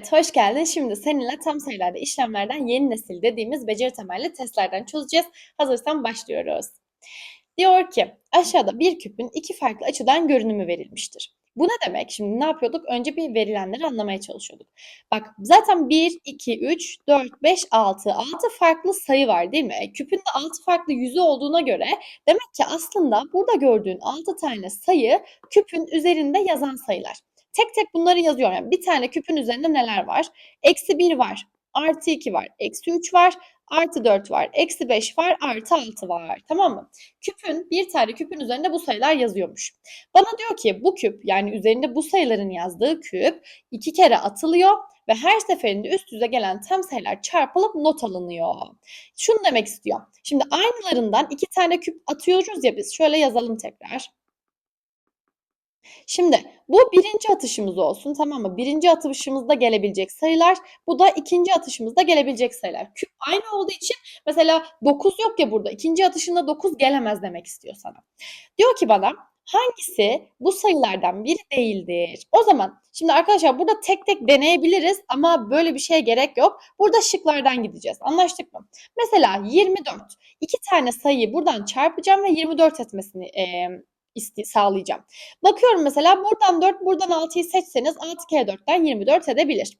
Evet, hoş geldin. Şimdi seninle tam sayılarda işlemlerden yeni nesil dediğimiz beceri temelli testlerden çözeceğiz. Hazırsan başlıyoruz. Diyor ki aşağıda bir küpün iki farklı açıdan görünümü verilmiştir. Bu ne demek? Şimdi ne yapıyorduk? Önce bir verilenleri anlamaya çalışıyorduk. Bak zaten 1, 2, 3, 4, 5, 6. 6 farklı sayı var değil mi? Küpün de 6 farklı yüzü olduğuna göre demek ki aslında burada gördüğün 6 tane sayı küpün üzerinde yazan sayılar. Tek tek bunları yazıyorum. Yani bir tane küpün üzerinde neler var? Eksi 1 var, artı 2 var, eksi 3 var, artı 4 var, eksi 5 var, artı 6 var. Tamam mı? Küpün, bir tane küpün üzerinde bu sayılar yazıyormuş. Bana diyor ki bu küp yani üzerinde bu sayıların yazdığı küp iki kere atılıyor ve her seferinde üst yüze gelen tam sayılar çarpılıp not alınıyor. Şunu demek istiyor. Şimdi aynılarından iki tane küp atıyoruz ya biz. Şöyle yazalım tekrar. Şimdi bu birinci atışımız olsun tamam mı? Birinci atışımızda gelebilecek sayılar. Bu da ikinci atışımızda gelebilecek sayılar. Küp aynı olduğu için mesela 9 yok ya burada. İkinci atışında 9 gelemez demek istiyor sana. Diyor ki bana hangisi bu sayılardan biri değildir? O zaman şimdi arkadaşlar burada tek tek deneyebiliriz ama böyle bir şeye gerek yok. Burada şıklardan gideceğiz. Anlaştık mı? Mesela 24. İki tane sayıyı buradan çarpacağım ve 24 etmesini e, sağlayacağım. Bakıyorum mesela buradan 4, buradan 6'yı seçseniz 6 kere 4'ten 24 edebilir.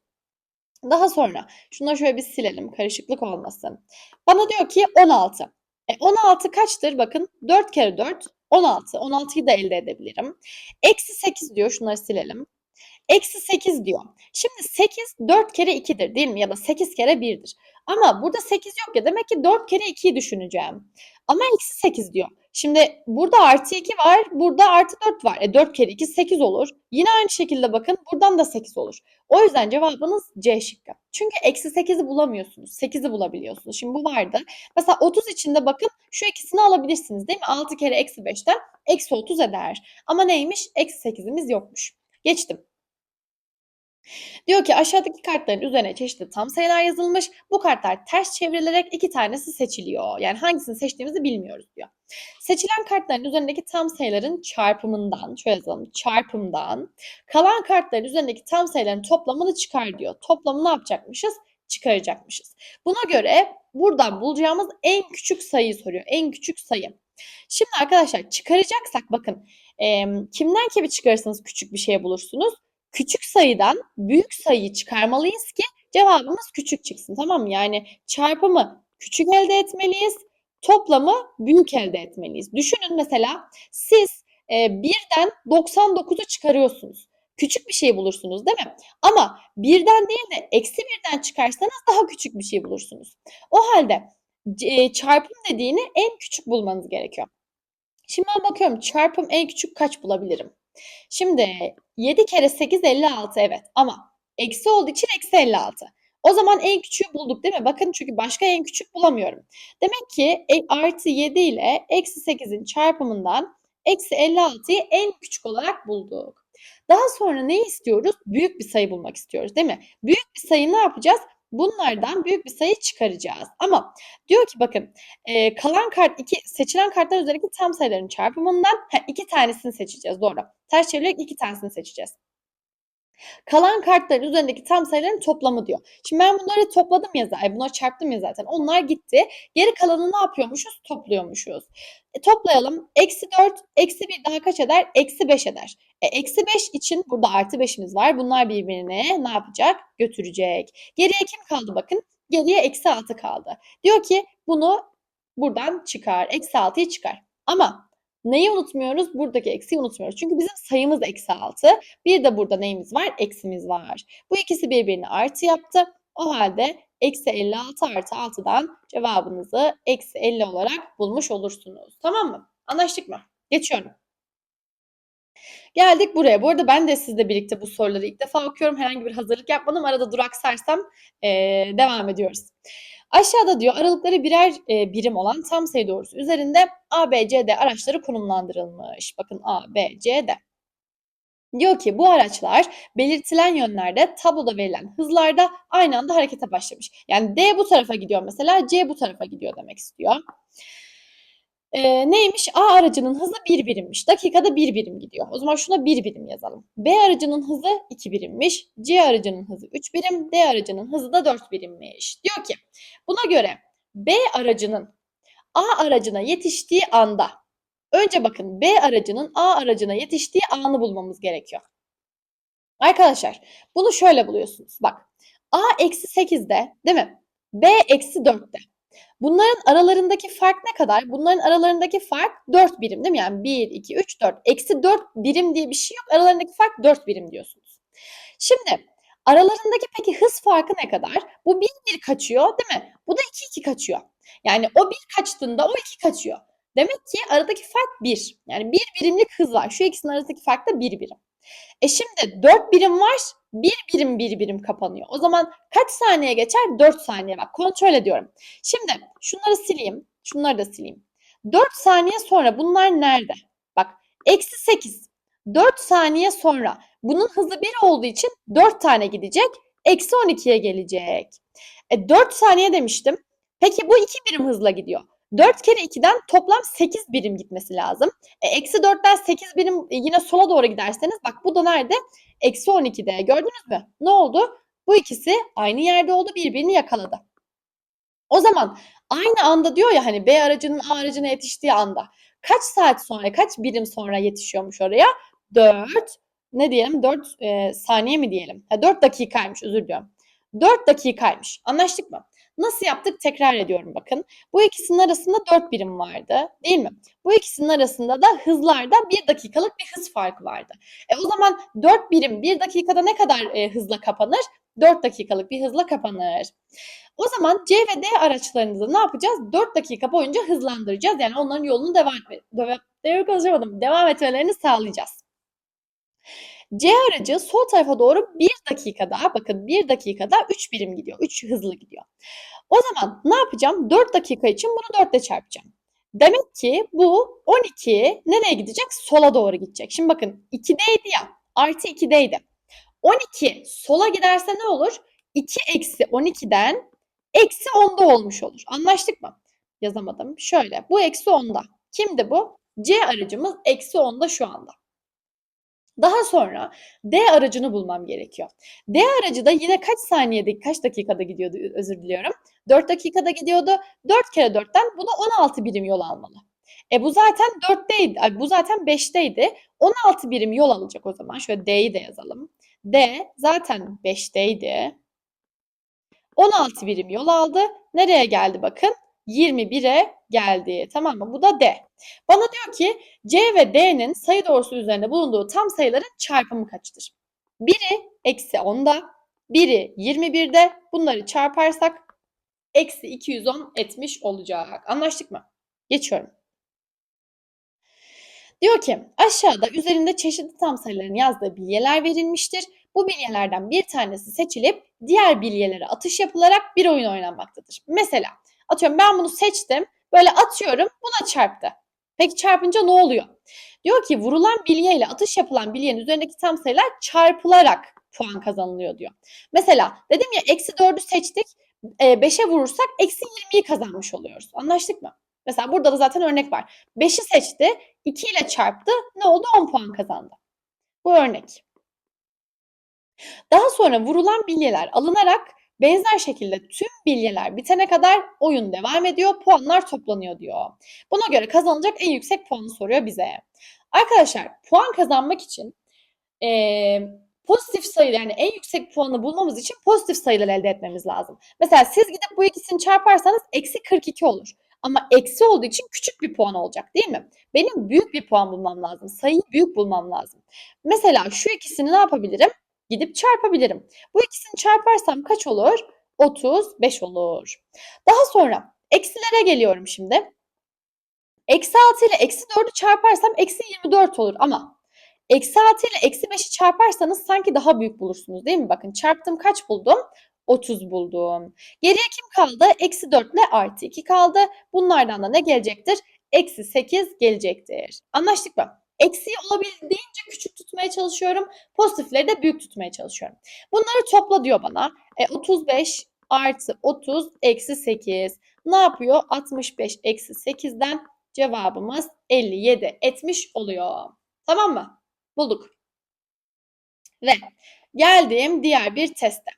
Daha sonra şunları şöyle bir silelim karışıklık olmasın. Bana diyor ki 16. E 16 kaçtır? Bakın 4 kere 4 16. 16'yı da elde edebilirim. Eksi 8 diyor. Şunları silelim. Eksi 8 diyor. Şimdi 8 4 kere 2'dir değil mi? Ya da 8 kere 1'dir. Ama burada 8 yok ya. Demek ki 4 kere 2'yi düşüneceğim. Ama eksi 8 diyor. Şimdi burada artı 2 var. Burada artı 4 var. E 4 kere 2 8 olur. Yine aynı şekilde bakın buradan da 8 olur. O yüzden cevabınız C şıkkı. Çünkü eksi 8'i bulamıyorsunuz. 8'i bulabiliyorsunuz. Şimdi bu vardı. Mesela 30 içinde bakın şu ikisini alabilirsiniz değil mi? 6 kere eksi 5'ten eksi 30 eder. Ama neymiş? Eksi 8'imiz yokmuş. Geçtim. Diyor ki aşağıdaki kartların üzerine çeşitli tam sayılar yazılmış. Bu kartlar ters çevrilerek iki tanesi seçiliyor. Yani hangisini seçtiğimizi bilmiyoruz diyor. Seçilen kartların üzerindeki tam sayıların çarpımından, şöyle yazalım, çarpımdan kalan kartların üzerindeki tam sayıların toplamını çıkar diyor. Toplamı ne yapacakmışız? Çıkaracakmışız. Buna göre buradan bulacağımız en küçük sayıyı soruyor. En küçük sayı. Şimdi arkadaşlar çıkaracaksak bakın e, kimden kimi çıkarırsanız küçük bir şey bulursunuz küçük sayıdan büyük sayıyı çıkarmalıyız ki cevabımız küçük çıksın. Tamam mı? Yani çarpımı küçük elde etmeliyiz. Toplamı büyük elde etmeliyiz. Düşünün mesela siz e, birden 99'u çıkarıyorsunuz. Küçük bir şey bulursunuz değil mi? Ama birden değil de eksi birden çıkarsanız daha küçük bir şey bulursunuz. O halde e, çarpım dediğini en küçük bulmanız gerekiyor. Şimdi ben bakıyorum çarpım en küçük kaç bulabilirim? Şimdi 7 kere 8 56 evet ama eksi olduğu için eksi 56. O zaman en küçüğü bulduk değil mi? Bakın çünkü başka en küçük bulamıyorum. Demek ki e, artı 7 ile eksi 8'in çarpımından eksi 56'yı en küçük olarak bulduk. Daha sonra ne istiyoruz? Büyük bir sayı bulmak istiyoruz değil mi? Büyük bir sayı ne yapacağız? Bunlardan büyük bir sayı çıkaracağız. Ama diyor ki bakın e, kalan kart iki seçilen kartlar üzerindeki tam sayıların çarpımından ha, iki tanesini seçeceğiz. Doğru. Ters çevirerek iki tanesini seçeceğiz. Kalan kartların üzerindeki tam sayıların toplamı diyor. Şimdi ben bunları topladım ya zaten. Bunları çarptım ya zaten. Onlar gitti. Geri kalanı ne yapıyormuşuz? Topluyormuşuz. E, toplayalım. Eksi 4, eksi 1 daha kaç eder? Eksi 5 eder. E, eksi 5 için burada artı 5'imiz var. Bunlar birbirine ne yapacak? Götürecek. Geriye kim kaldı bakın? Geriye eksi 6 kaldı. Diyor ki bunu buradan çıkar. Eksi 6'yı çıkar. Ama Neyi unutmuyoruz? Buradaki eksiyi unutmuyoruz. Çünkü bizim sayımız eksi 6. Bir de burada neyimiz var? Eksimiz var. Bu ikisi birbirini artı yaptı. O halde eksi 56 artı 6'dan cevabınızı eksi 50 olarak bulmuş olursunuz. Tamam mı? Anlaştık mı? Geçiyorum. Geldik buraya. Bu arada ben de sizle birlikte bu soruları ilk defa okuyorum. Herhangi bir hazırlık yapmadım. Arada duraksarsam ee, devam ediyoruz. Aşağıda diyor aralıkları birer e, birim olan tam sayı doğrusu üzerinde A, B, C, D araçları konumlandırılmış. Bakın A, B, C, D. Diyor ki bu araçlar belirtilen yönlerde tabloda verilen hızlarda aynı anda harekete başlamış. Yani D bu tarafa gidiyor mesela C bu tarafa gidiyor demek istiyor. Ee, neymiş? A aracının hızı 1 birimmiş. Dakikada 1 birim gidiyor. O zaman şuna 1 birim yazalım. B aracının hızı 2 birimmiş. C aracının hızı 3 birim. D aracının hızı da 4 birimmiş. Diyor ki buna göre B aracının A aracına yetiştiği anda önce bakın B aracının A aracına yetiştiği anı bulmamız gerekiyor. Arkadaşlar bunu şöyle buluyorsunuz. Bak A eksi 8'de değil mi? B eksi 4'te. Bunların aralarındaki fark ne kadar? Bunların aralarındaki fark 4 birim değil mi? Yani 1, 2, 3, 4. Eksi 4 birim diye bir şey yok. Aralarındaki fark 4 birim diyorsunuz. Şimdi aralarındaki peki hız farkı ne kadar? Bu 1, 1 kaçıyor değil mi? Bu da 2, 2 kaçıyor. Yani o 1 kaçtığında o 2 kaçıyor. Demek ki aradaki fark 1. Yani 1 birimlik hız var. Şu ikisinin arasındaki fark da 1 birim. E şimdi 4 birim var. 1 birim 1 birim kapanıyor. O zaman kaç saniye geçer? 4 saniye. Bak kontrol ediyorum. Şimdi şunları sileyim. Şunları da sileyim. 4 saniye sonra bunlar nerede? Bak eksi 8. 4 saniye sonra bunun hızı 1 olduğu için 4 tane gidecek. Eksi 12'ye gelecek. E 4 saniye demiştim. Peki bu 2 birim hızla gidiyor. 4 kere 2'den toplam 8 birim gitmesi lazım. E, eksi 4'ten 8 birim yine sola doğru giderseniz bak bu da nerede? Eksi 12'de. Gördünüz mü? Ne oldu? Bu ikisi aynı yerde oldu birbirini yakaladı. O zaman aynı anda diyor ya hani B aracının A aracına yetiştiği anda kaç saat sonra kaç birim sonra yetişiyormuş oraya? 4 ne diyelim 4 e, saniye mi diyelim? Ha, 4 dakikaymış özür diliyorum. 4 dakikaymış. Anlaştık mı? Nasıl yaptık? Tekrar ediyorum bakın. Bu ikisinin arasında 4 birim vardı değil mi? Bu ikisinin arasında da hızlarda 1 dakikalık bir hız farkı vardı. E o zaman 4 birim 1 dakikada ne kadar e, hızla kapanır? 4 dakikalık bir hızla kapanır. O zaman C ve D araçlarınızı ne yapacağız? 4 dakika boyunca hızlandıracağız. Yani onların yolunu devam, devam, devam, devam etmelerini sağlayacağız. C aracı sol tarafa doğru 1 dakikada bakın 1 dakikada 3 birim gidiyor. 3 hızlı gidiyor. O zaman ne yapacağım? 4 dakika için bunu 4 ile çarpacağım. Demek ki bu 12 nereye gidecek? Sola doğru gidecek. Şimdi bakın 2'deydi ya artı 2'deydi. 12 sola giderse ne olur? 2 eksi 12'den eksi 10'da olmuş olur. Anlaştık mı? Yazamadım. Şöyle bu eksi 10'da. Kimdi bu? C aracımız eksi 10'da şu anda. Daha sonra D aracını bulmam gerekiyor. D aracı da yine kaç saniyede, kaç dakikada gidiyordu özür diliyorum. 4 dakikada gidiyordu. 4 kere 4'ten bu da 16 birim yol almalı. E bu zaten 4'teydi. Bu zaten 5'teydi. 16 birim yol alacak o zaman. Şöyle D'yi de yazalım. D zaten 5'teydi. 16 birim yol aldı. Nereye geldi bakın? 21'e geldi. Tamam mı? Bu da D. Bana diyor ki C ve D'nin sayı doğrusu üzerinde bulunduğu tam sayıların çarpımı kaçtır? Biri eksi 10'da, biri 21'de. Bunları çarparsak eksi 210 etmiş olacak. Anlaştık mı? Geçiyorum. Diyor ki aşağıda üzerinde çeşitli tam sayıların yazdığı bilyeler verilmiştir. Bu bilyelerden bir tanesi seçilip diğer bilyelere atış yapılarak bir oyun oynanmaktadır. Mesela atıyorum ben bunu seçtim böyle atıyorum buna çarptı. Peki çarpınca ne oluyor? Diyor ki vurulan bilye ile atış yapılan bilyenin üzerindeki tam sayılar çarpılarak puan kazanılıyor diyor. Mesela dedim ya eksi 4'ü seçtik 5'e vurursak eksi 20'yi kazanmış oluyoruz. Anlaştık mı? Mesela burada da zaten örnek var. 5'i seçti 2 ile çarptı ne oldu 10 puan kazandı. Bu örnek. Daha sonra vurulan bilyeler alınarak benzer şekilde tüm bilyeler bitene kadar oyun devam ediyor, puanlar toplanıyor diyor. Buna göre kazanılacak en yüksek puanı soruyor bize. Arkadaşlar puan kazanmak için e, pozitif sayı yani en yüksek puanı bulmamız için pozitif sayılar elde etmemiz lazım. Mesela siz gidip bu ikisini çarparsanız eksi 42 olur. Ama eksi olduğu için küçük bir puan olacak değil mi? Benim büyük bir puan bulmam lazım. Sayıyı büyük bulmam lazım. Mesela şu ikisini ne yapabilirim? Gidip çarpabilirim. Bu ikisini çarparsam kaç olur? 35 olur. Daha sonra eksilere geliyorum şimdi. Eksi 6 ile eksi 4'ü çarparsam eksi 24 olur ama eksi 6 ile eksi 5'i çarparsanız sanki daha büyük bulursunuz değil mi? Bakın çarptım kaç buldum? 30 buldum. Geriye kim kaldı? Eksi 4 ile artı 2 kaldı. Bunlardan da ne gelecektir? Eksi 8 gelecektir. Anlaştık mı? Eksiği olabildiğince küçük tutmaya çalışıyorum. Pozitifleri de büyük tutmaya çalışıyorum. Bunları topla diyor bana. E, 35 artı 30 eksi 8. Ne yapıyor? 65 eksi 8'den cevabımız 57 etmiş oluyor. Tamam mı? Bulduk. Ve geldim diğer bir teste.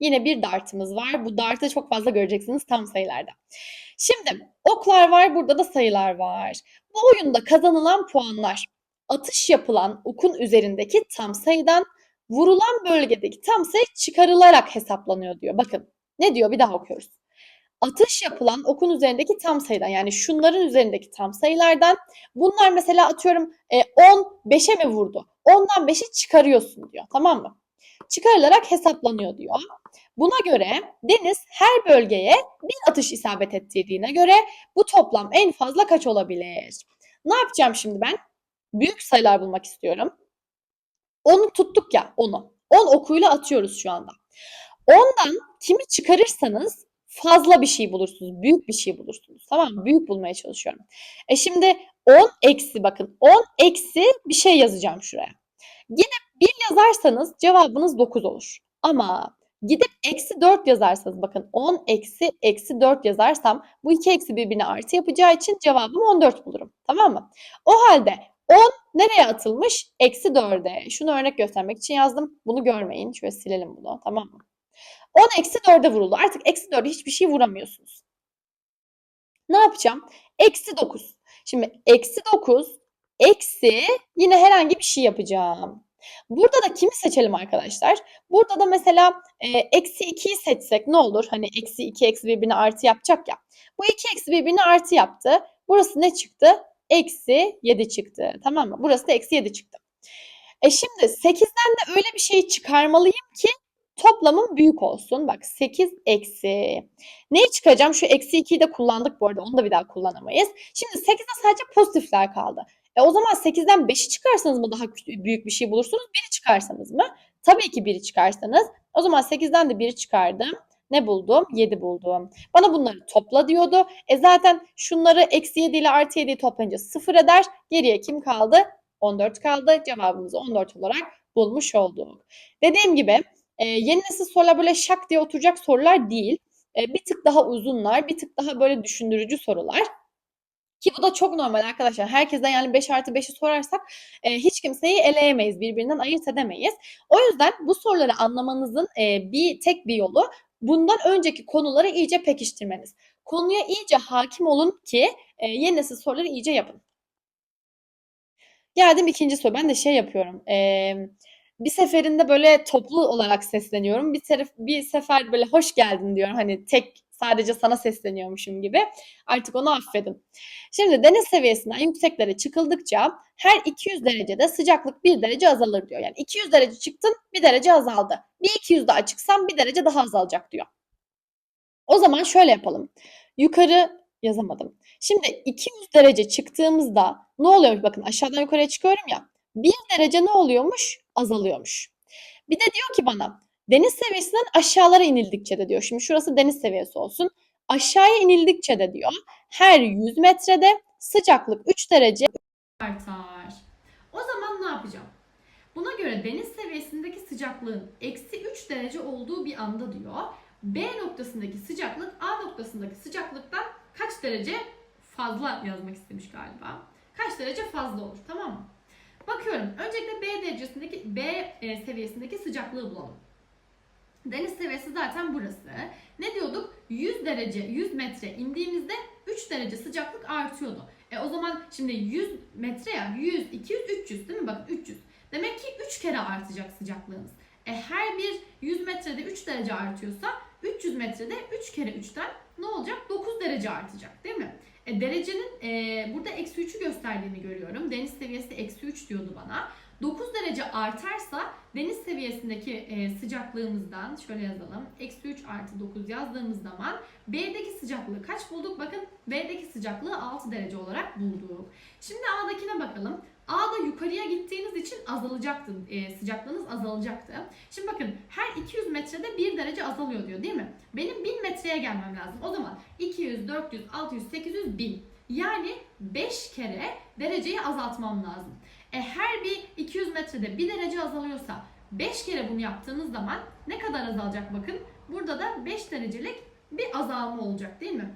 Yine bir dartımız var. Bu dartı çok fazla göreceksiniz tam sayılarda. Şimdi oklar var, burada da sayılar var. Bu oyunda kazanılan puanlar atış yapılan okun üzerindeki tam sayıdan vurulan bölgedeki tam sayı çıkarılarak hesaplanıyor diyor. Bakın ne diyor bir daha okuyoruz. Atış yapılan okun üzerindeki tam sayıdan yani şunların üzerindeki tam sayılardan bunlar mesela atıyorum e, 10 5'e mi vurdu? 10'dan 5'i çıkarıyorsun diyor. Tamam mı? Çıkarılarak hesaplanıyor diyor. Buna göre Deniz her bölgeye bir atış isabet ettirdiğine göre bu toplam en fazla kaç olabilir? Ne yapacağım şimdi ben? Büyük sayılar bulmak istiyorum. Onu tuttuk ya onu. 10 okuyla atıyoruz şu anda. Ondan kimi çıkarırsanız fazla bir şey bulursunuz. Büyük bir şey bulursunuz. Tamam mı? Büyük bulmaya çalışıyorum. E şimdi 10 eksi bakın 10 eksi bir şey yazacağım şuraya. Yine 1 yazarsanız cevabınız 9 olur. Ama gidip eksi 4 yazarsanız bakın 10 eksi eksi 4 yazarsam bu iki eksi birbirine artı yapacağı için cevabım 14 bulurum. Tamam mı? O halde 10 nereye atılmış? Eksi 4'e. Şunu örnek göstermek için yazdım. Bunu görmeyin. Şöyle silelim bunu. Tamam mı? 10 eksi 4'e vuruldu. Artık eksi 4'e hiçbir şey vuramıyorsunuz. Ne yapacağım? Eksi 9. Şimdi eksi 9 eksi yine herhangi bir şey yapacağım. Burada da kimi seçelim arkadaşlar? Burada da mesela e, eksi 2'yi seçsek ne olur? Hani eksi 2 eksi birbirine artı yapacak ya. Bu 2 eksi birbirine artı yaptı. Burası ne çıktı? Eksi 7 çıktı. Tamam mı? Burası da eksi 7 çıktı. E şimdi 8'den de öyle bir şey çıkarmalıyım ki toplamım büyük olsun. Bak 8 eksi. Neyi çıkaracağım? Şu eksi 2'yi de kullandık bu arada. Onu da bir daha kullanamayız. Şimdi 8'de sadece pozitifler kaldı. E o zaman 8'den 5'i çıkarsanız mı daha büyük bir şey bulursunuz? 1'i çıkarsanız mı? Tabii ki 1'i çıkarsanız. O zaman 8'den de 1'i çıkardım. Ne buldum? 7 buldum. Bana bunları topla diyordu. E zaten şunları eksi 7 ile artı 7'yi toplayınca 0 eder. Geriye kim kaldı? 14 kaldı. Cevabımızı 14 olarak bulmuş olduk. Dediğim gibi e, yeni nesil sorular böyle şak diye oturacak sorular değil. E, bir tık daha uzunlar, bir tık daha böyle düşündürücü sorular. Ki bu da çok normal arkadaşlar. Herkesten yani 5 artı 5'i sorarsak e, hiç kimseyi eleyemeyiz, birbirinden ayırt edemeyiz. O yüzden bu soruları anlamanızın e, bir tek bir yolu bundan önceki konuları iyice pekiştirmeniz. Konuya iyice hakim olun ki e, yeni nesil soruları iyice yapın. Geldim ikinci soru. Ben de şey yapıyorum. E, bir seferinde böyle toplu olarak sesleniyorum. Bir, taraf, bir sefer böyle hoş geldin diyorum. Hani tek sadece sana sesleniyormuşum gibi. Artık onu affedin. Şimdi deniz seviyesinden yükseklere çıkıldıkça her 200 derecede sıcaklık 1 derece azalır diyor. Yani 200 derece çıktın 1 derece azaldı. Bir 200 daha çıksam 1 derece daha azalacak diyor. O zaman şöyle yapalım. Yukarı yazamadım. Şimdi 200 derece çıktığımızda ne oluyor? Bakın aşağıdan yukarıya çıkıyorum ya. 1 derece ne oluyormuş? Azalıyormuş. Bir de diyor ki bana deniz seviyesinden aşağılara inildikçe de diyor. Şimdi şurası deniz seviyesi olsun. Aşağıya inildikçe de diyor her 100 metrede sıcaklık 3 derece artar. O zaman ne yapacağım? Buna göre deniz seviyesindeki sıcaklığın eksi 3 derece olduğu bir anda diyor. B noktasındaki sıcaklık A noktasındaki sıcaklıktan kaç derece fazla yazmak istemiş galiba. Kaç derece fazla olur tamam mı? Bakıyorum. Öncelikle B derecesindeki B e, seviyesindeki sıcaklığı bulalım. Deniz seviyesi zaten burası. Ne diyorduk? 100 derece, 100 metre indiğimizde 3 derece sıcaklık artıyordu. E o zaman şimdi 100 metre ya 100, 200, 300 değil mi? Bakın 300. Demek ki 3 kere artacak sıcaklığımız. E her bir 100 metrede 3 derece artıyorsa 300 metrede 3 kere 3'ten ne olacak? 9 derece artacak değil mi? E, derecenin e, burada eksi 3'ü gösterdiğini görüyorum. Deniz seviyesi eksi 3 diyordu bana. 9 derece artarsa deniz seviyesindeki e, sıcaklığımızdan şöyle yazalım. Eksi 3 artı 9 yazdığımız zaman B'deki sıcaklığı kaç bulduk? Bakın B'deki sıcaklığı 6 derece olarak bulduk. Şimdi A'dakine bakalım. A'da yukarıya gittiğiniz için azalacaktı. E, sıcaklığınız azalacaktı. Şimdi bakın her 200 metrede 1 derece azalıyor diyor değil mi? Benim 1000 metreye gelmem lazım. O zaman 200, 400, 600, 800, 1000. Yani 5 kere dereceyi azaltmam lazım. E her bir 200 metrede 1 derece azalıyorsa 5 kere bunu yaptığınız zaman ne kadar azalacak bakın. Burada da 5 derecelik bir azalma olacak değil mi?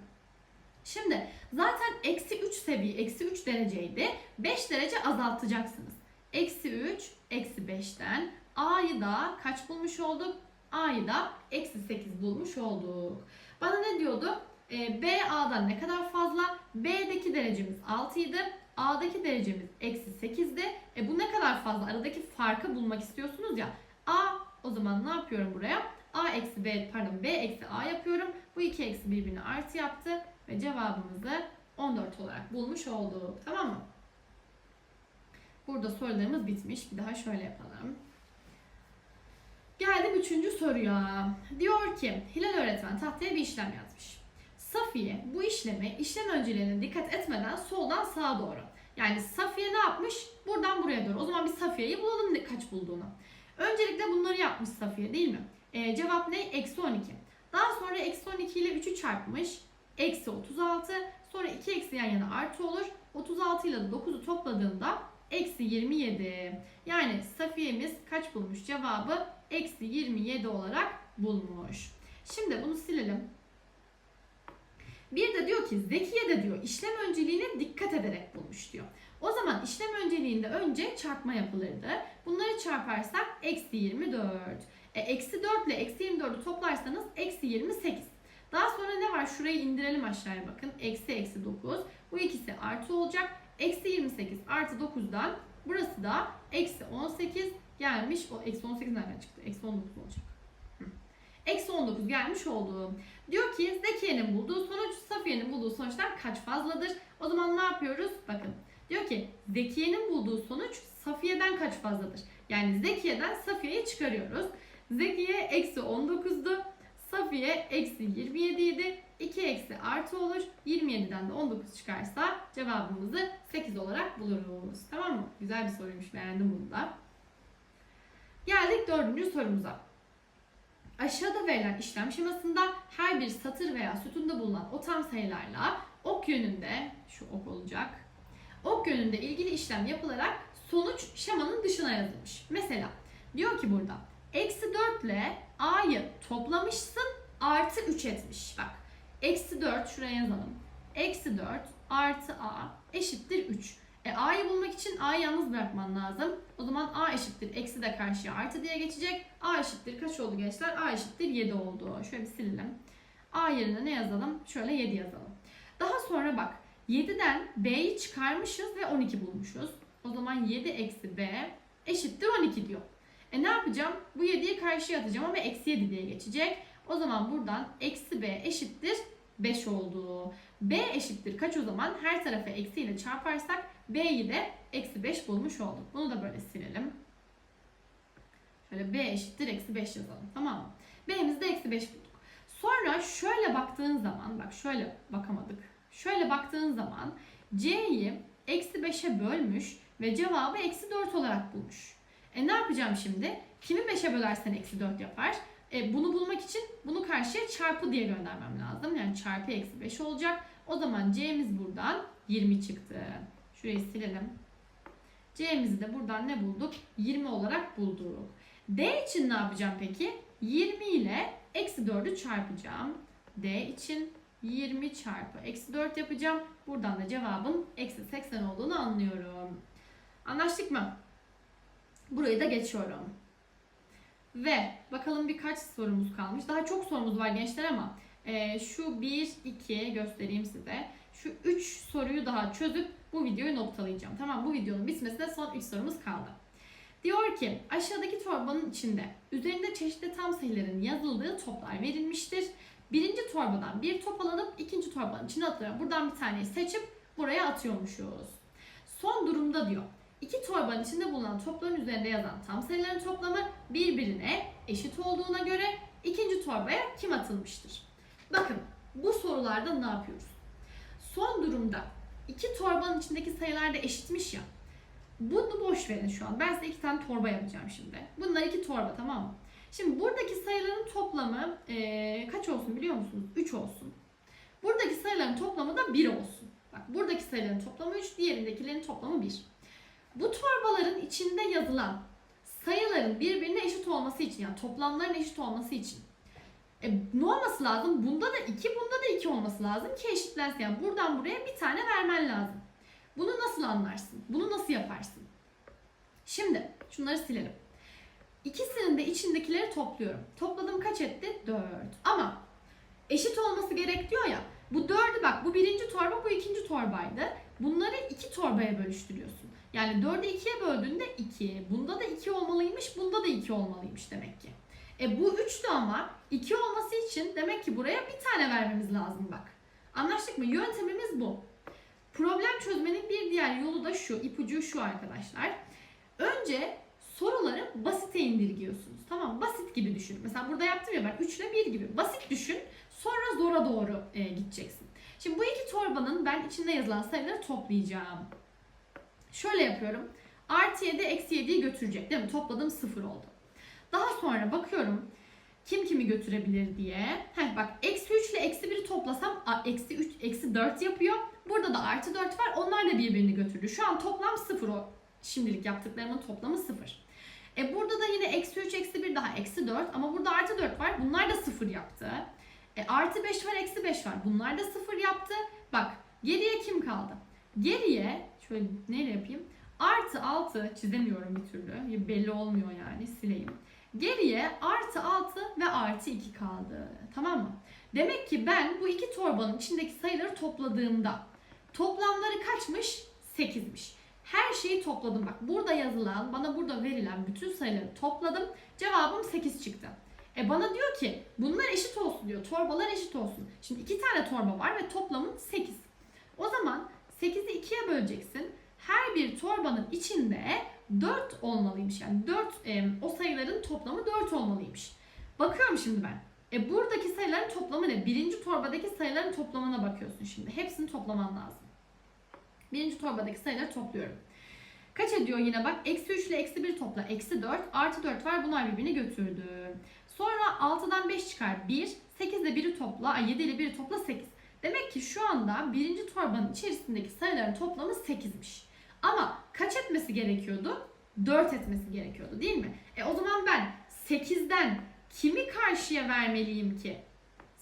Şimdi zaten eksi 3 seviye, eksi 3 dereceydi. 5 derece azaltacaksınız. Eksi 3, eksi 5'ten A'yı da kaç bulmuş olduk? A'yı da eksi 8 bulmuş olduk. Bana ne diyordu? E, B A'dan ne kadar fazla? B'deki derecemiz 6 idi. A'daki derecemiz eksi 8'di. E bu ne kadar fazla? Aradaki farkı bulmak istiyorsunuz ya. A o zaman ne yapıyorum buraya? A eksi B pardon B eksi A yapıyorum. Bu iki eksi birbirini artı yaptı. Ve cevabımızı 14 olarak bulmuş olduk. Tamam mı? Burada sorularımız bitmiş. Bir daha şöyle yapalım. Geldim üçüncü soruya. Diyor ki Hilal öğretmen tahtaya bir işlem yazmış. Safiye bu işlemi işlem öncelerine dikkat etmeden soldan sağa doğru. Yani Safiye ne yapmış? Buradan buraya doğru. O zaman bir Safiye'yi bulalım kaç bulduğunu. Öncelikle bunları yapmış Safiye değil mi? Ee, cevap ne? Eksi 12. Daha sonra eksi 12 ile 3'ü çarpmış. Eksi 36. Sonra 2 eksi yan yana artı olur. 36 ile de 9'u topladığında eksi 27. Yani Safiye'miz kaç bulmuş? Cevabı eksi 27 olarak bulmuş. Şimdi bunu silelim. Bir de diyor ki Zekiye de diyor işlem önceliğine dikkat ederek bulmuş diyor. O zaman işlem önceliğinde önce çarpma yapılırdı. Bunları çarparsak eksi 24. E, eksi 4 ile eksi 24'ü toplarsanız eksi 28. Daha sonra ne var? Şurayı indirelim aşağıya bakın. Eksi eksi 9. Bu ikisi artı olacak. Eksi 28 artı 9'dan burası da eksi 18 gelmiş. O eksi 18 nereden çıktı? Eksi 19 olacak. Eksi 19 gelmiş oldu. Diyor ki Zekiye'nin bulduğu sonuç Safiye'nin bulduğu sonuçtan kaç fazladır? O zaman ne yapıyoruz? Bakın. Diyor ki Zekiye'nin bulduğu sonuç Safiye'den kaç fazladır? Yani Zekiye'den Safiye'yi çıkarıyoruz. Zekiye eksi 19'du. Safiye eksi 27 idi. 2 eksi artı olur. 27'den de 19 çıkarsa cevabımızı 8 olarak buluruz. Tamam mı? Güzel bir soruymuş. Beğendim bunu da. Geldik dördüncü sorumuza. Aşağıda verilen işlem şemasında her bir satır veya sütunda bulunan o tam sayılarla ok yönünde, şu ok olacak, ok yönünde ilgili işlem yapılarak sonuç şemanın dışına yazılmış. Mesela diyor ki burada eksi 4 ile a'yı toplamışsın artı 3 etmiş. Bak eksi 4 şuraya yazalım. Eksi 4 artı a eşittir 3. E, a'yı bulmak için a'yı yalnız bırakman lazım. O zaman a eşittir eksi de karşıya artı diye geçecek. a eşittir kaç oldu gençler? a eşittir 7 oldu. Şöyle bir silelim. a yerine ne yazalım? Şöyle 7 yazalım. Daha sonra bak 7'den b'yi çıkarmışız ve 12 bulmuşuz. O zaman 7 eksi b eşittir 12 diyor. E ne yapacağım? Bu 7'yi karşıya atacağım ama eksi 7 diye geçecek. O zaman buradan eksi b eşittir 5 oldu. B eşittir kaç o zaman? Her tarafı eksi ile çarparsak b'yi de eksi 5 bulmuş olduk. Bunu da böyle silelim. Şöyle b eşittir eksi 5 yazalım. Tamam mı? b'mizi de eksi 5 bulduk. Sonra şöyle baktığın zaman, bak şöyle bakamadık. Şöyle baktığın zaman c'yi eksi 5'e bölmüş ve cevabı eksi 4 olarak bulmuş. E ne yapacağım şimdi? Kimi 5'e bölersen eksi 4 yapar. E, bunu bulmak için bunu karşıya çarpı diye göndermem lazım. Yani çarpı eksi 5 olacak. O zaman c'miz buradan 20 çıktı. Şurayı silelim. C'mizi de buradan ne bulduk? 20 olarak bulduk. D için ne yapacağım peki? 20 ile eksi 4'ü çarpacağım. D için 20 çarpı eksi 4 yapacağım. Buradan da cevabın eksi 80 olduğunu anlıyorum. Anlaştık mı? Burayı da geçiyorum. Ve bakalım birkaç sorumuz kalmış. Daha çok sorumuz var gençler ama e, şu 1, 2 göstereyim size. Şu 3 soruyu daha çözüp bu videoyu noktalayacağım. Tamam bu videonun bitmesine son 3 sorumuz kaldı. Diyor ki aşağıdaki torbanın içinde üzerinde çeşitli tam sayıların yazıldığı toplar verilmiştir. Birinci torbadan bir top alınıp ikinci torbanın içine atılıyor. Buradan bir taneyi seçip buraya atıyormuşuz. Son durumda diyor İki torbanın içinde bulunan topların üzerinde yazan tam sayıların toplamı birbirine eşit olduğuna göre ikinci torbaya kim atılmıştır? Bakın bu sorularda ne yapıyoruz? Son durumda iki torbanın içindeki sayılar da eşitmiş ya. Bunu boş verin şu an. Ben size iki tane torba yapacağım şimdi. Bunlar iki torba tamam mı? Şimdi buradaki sayıların toplamı ee, kaç olsun biliyor musunuz? 3 olsun. Buradaki sayıların toplamı da 1 olsun. Bak buradaki sayıların toplamı 3, diğerindekilerin toplamı 1. Bu torbaların içinde yazılan sayıların birbirine eşit olması için yani toplamların eşit olması için E, ne olması lazım? Bunda da 2, bunda da 2 olması lazım ki eşitlensin. Yani buradan buraya bir tane vermen lazım. Bunu nasıl anlarsın? Bunu nasıl yaparsın? Şimdi şunları silelim. İkisinin de içindekileri topluyorum. Topladım kaç etti? 4. Ama eşit olması gerek diyor ya. Bu dördü bak bu birinci torba bu ikinci torbaydı. Bunları iki torbaya bölüştürüyorsun. Yani dördü ikiye böldüğünde 2. Bunda da 2 olmalıymış, bunda da 2 olmalıymış demek ki. E bu 3'tü ama 2 olması için demek ki buraya bir tane vermemiz lazım bak. Anlaştık mı? Yöntemimiz bu. Problem çözmenin bir diğer yolu da şu, ipucu şu arkadaşlar. Önce soruları basite indirgiyorsunuz. Tamam basit gibi düşün. Mesela burada yaptım ya ben 3 ile 1 gibi. Basit düşün. Sonra zora doğru e, gideceksin. Şimdi bu iki torbanın ben içinde yazılan sayıları toplayacağım. Şöyle yapıyorum. Artı 7 eksi 7'yi götürecek değil mi? Topladım 0 oldu. Daha sonra bakıyorum kim kimi götürebilir diye. Heh bak eksi 3 ile eksi 1'i toplasam eksi 3 eksi 4 yapıyor. Burada da artı 4 var. Onlar da birbirini götürdü. Şu an toplam 0 o. Şimdilik yaptıklarımın toplamı 0. E burada da yine eksi 3 eksi 1 daha eksi 4 ama burada artı 4 var. Bunlar da 0 yaptı. E artı 5 var eksi 5 var. Bunlar da 0 yaptı. Bak geriye kim kaldı? Geriye şöyle neyle yapayım? Artı 6 çizemiyorum bir türlü. Belli olmuyor yani sileyim. Geriye artı 6 ve artı 2 kaldı. Tamam mı? Demek ki ben bu iki torbanın içindeki sayıları topladığımda toplamları kaçmış? 8'miş. Her şeyi topladım. Bak burada yazılan, bana burada verilen bütün sayıları topladım. Cevabım 8 çıktı. E bana diyor ki bunlar eşit olsun diyor. Torbalar eşit olsun. Şimdi iki tane torba var ve toplamın 8. O zaman 8'i 2'ye böleceksin. Her bir torbanın içinde 4 olmalıymış. Yani 4 e, o sayıların toplamı 4 olmalıymış. Bakıyorum şimdi ben. E buradaki sayıların toplamı ne? Birinci torbadaki sayıların toplamına bakıyorsun şimdi. Hepsini toplaman lazım. Birinci torbadaki sayıları topluyorum. Kaç ediyor yine bak. Eksi 3 ile eksi 1 topla. Eksi 4 artı 4 var. Bunlar birbirini götürdü. Sonra 6'dan 5 çıkar 1. 8 ile 1'i topla. Ay 7 ile 1'i topla 8. Demek ki şu anda birinci torbanın içerisindeki sayıların toplamı 8'miş. Ama kaç etmesi gerekiyordu? 4 etmesi gerekiyordu değil mi? E o zaman ben 8'den kimi karşıya vermeliyim ki?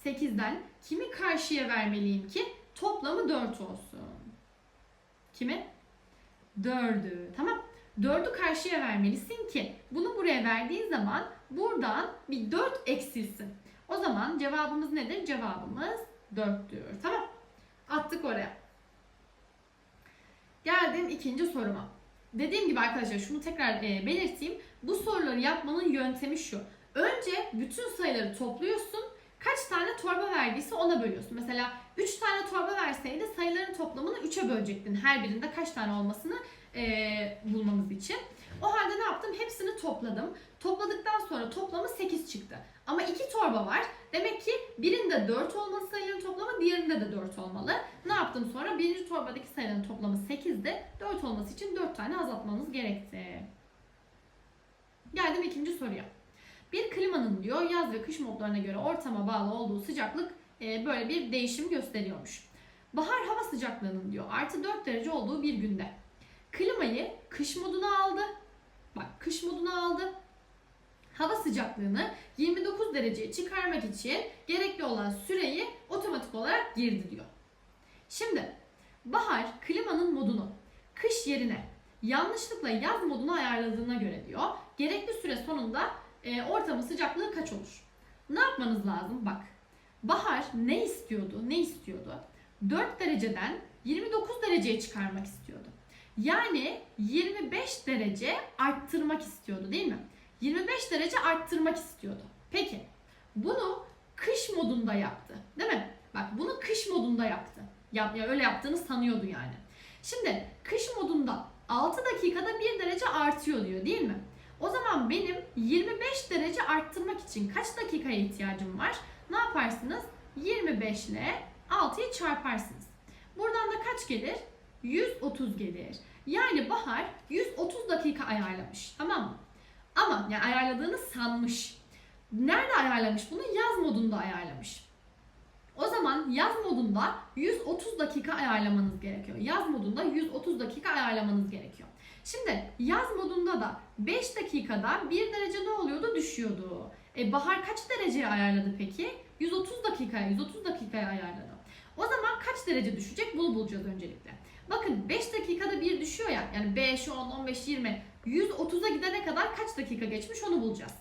8'den kimi karşıya vermeliyim ki toplamı 4 olsun? Kimi? 4'ü. Tamam. 4'ü karşıya vermelisin ki bunu buraya verdiğin zaman buradan bir 4 eksilsin. O zaman cevabımız nedir? Cevabımız 4'tür. Tamam. Attık oraya. Geldim ikinci soruma. Dediğim gibi arkadaşlar şunu tekrar e, belirteyim. Bu soruları yapmanın yöntemi şu. Önce bütün sayıları topluyorsun. Kaç tane torba verdiyse ona bölüyorsun. Mesela 3 tane torba verseydi sayıların toplamını 3'e bölecektin. Her birinde kaç tane olmasını e, bulmamız için. O halde ne yaptım? Hepsini topladım. Topladıktan sonra toplamı 8 çıktı. Ama iki torba var. Demek ki birinde 4 olması sayıların toplamı, diğerinde de 4 olmalı. Ne yaptım sonra? Birinci torbadaki sayıların toplamı 8'de 4 olması için 4 tane azaltmamız gerekti. Geldim ikinci soruya. Bir klimanın diyor yaz ve kış modlarına göre ortama bağlı olduğu sıcaklık e, böyle bir değişim gösteriyormuş. Bahar hava sıcaklığının diyor artı 4 derece olduğu bir günde. Klimayı kış moduna aldı. Bak kış moduna aldı. Hava sıcaklığını 29 dereceye çıkarmak için gerekli olan süreyi otomatik olarak girdi diyor. Şimdi Bahar klimanın modunu kış yerine yanlışlıkla yaz moduna ayarladığına göre diyor gerekli süre sonunda e, ortamın sıcaklığı kaç olur? Ne yapmanız lazım? Bak Bahar ne istiyordu? Ne istiyordu? 4 dereceden 29 dereceye çıkarmak istiyordu. Yani 25 derece arttırmak istiyordu değil mi? 25 derece arttırmak istiyordu. Peki bunu kış modunda yaptı. Değil mi? Bak bunu kış modunda yaptı. Ya, ya öyle yaptığını sanıyordu yani. Şimdi kış modunda 6 dakikada 1 derece artıyor diyor değil mi? O zaman benim 25 derece arttırmak için kaç dakikaya ihtiyacım var? Ne yaparsınız? 25 ile 6'yı çarparsınız. Buradan da kaç gelir? 130 gelir. Yani Bahar 130 dakika ayarlamış. Tamam mı? Ama yani ayarladığını sanmış. Nerede ayarlamış bunu? Yaz modunda ayarlamış. O zaman yaz modunda 130 dakika ayarlamanız gerekiyor. Yaz modunda 130 dakika ayarlamanız gerekiyor. Şimdi yaz modunda da 5 dakikada 1 derece ne oluyordu? Düşüyordu. E, Bahar kaç dereceye ayarladı peki? 130 dakikaya, 130 dakikaya ayarladı. O zaman kaç derece düşecek? Bunu bulacağız öncelikle. Bakın 5 dakikada bir düşüyor ya. Yani 5, 10, 15, 20. 130'a gidene kadar kaç dakika geçmiş onu bulacağız.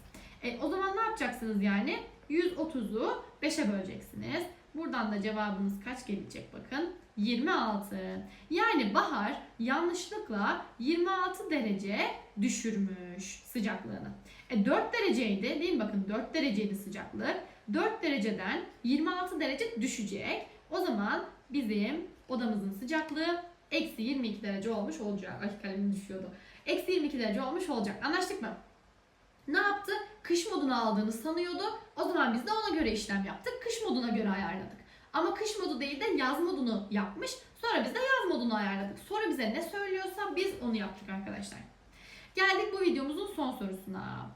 E, o zaman ne yapacaksınız yani? 130'u 5'e böleceksiniz. Buradan da cevabınız kaç gelecek bakın? 26. Yani Bahar yanlışlıkla 26 derece düşürmüş sıcaklığını. E 4 dereceydi değil mi? Bakın 4 dereceydi sıcaklık. 4 dereceden 26 derece düşecek. O zaman bizim odamızın sıcaklığı eksi 22 derece olmuş olacak. Ay kalemim düşüyordu. Eksi 22 derece olmuş olacak. Anlaştık mı? Ne yaptı? Kış moduna aldığını sanıyordu. O zaman biz de ona göre işlem yaptık. Kış moduna göre ayarladık. Ama kış modu değil de yaz modunu yapmış. Sonra biz de yaz modunu ayarladık. Sonra bize ne söylüyorsa biz onu yaptık arkadaşlar. Geldik bu videomuzun son sorusuna.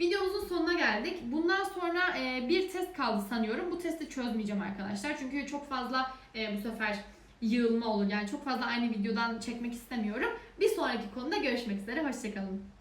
Videomuzun sonuna geldik. Bundan sonra e, bir test kaldı sanıyorum. Bu testi çözmeyeceğim arkadaşlar. Çünkü çok fazla e, bu sefer yığılma olur. Yani çok fazla aynı videodan çekmek istemiyorum. Bir sonraki konuda görüşmek üzere. Hoşçakalın.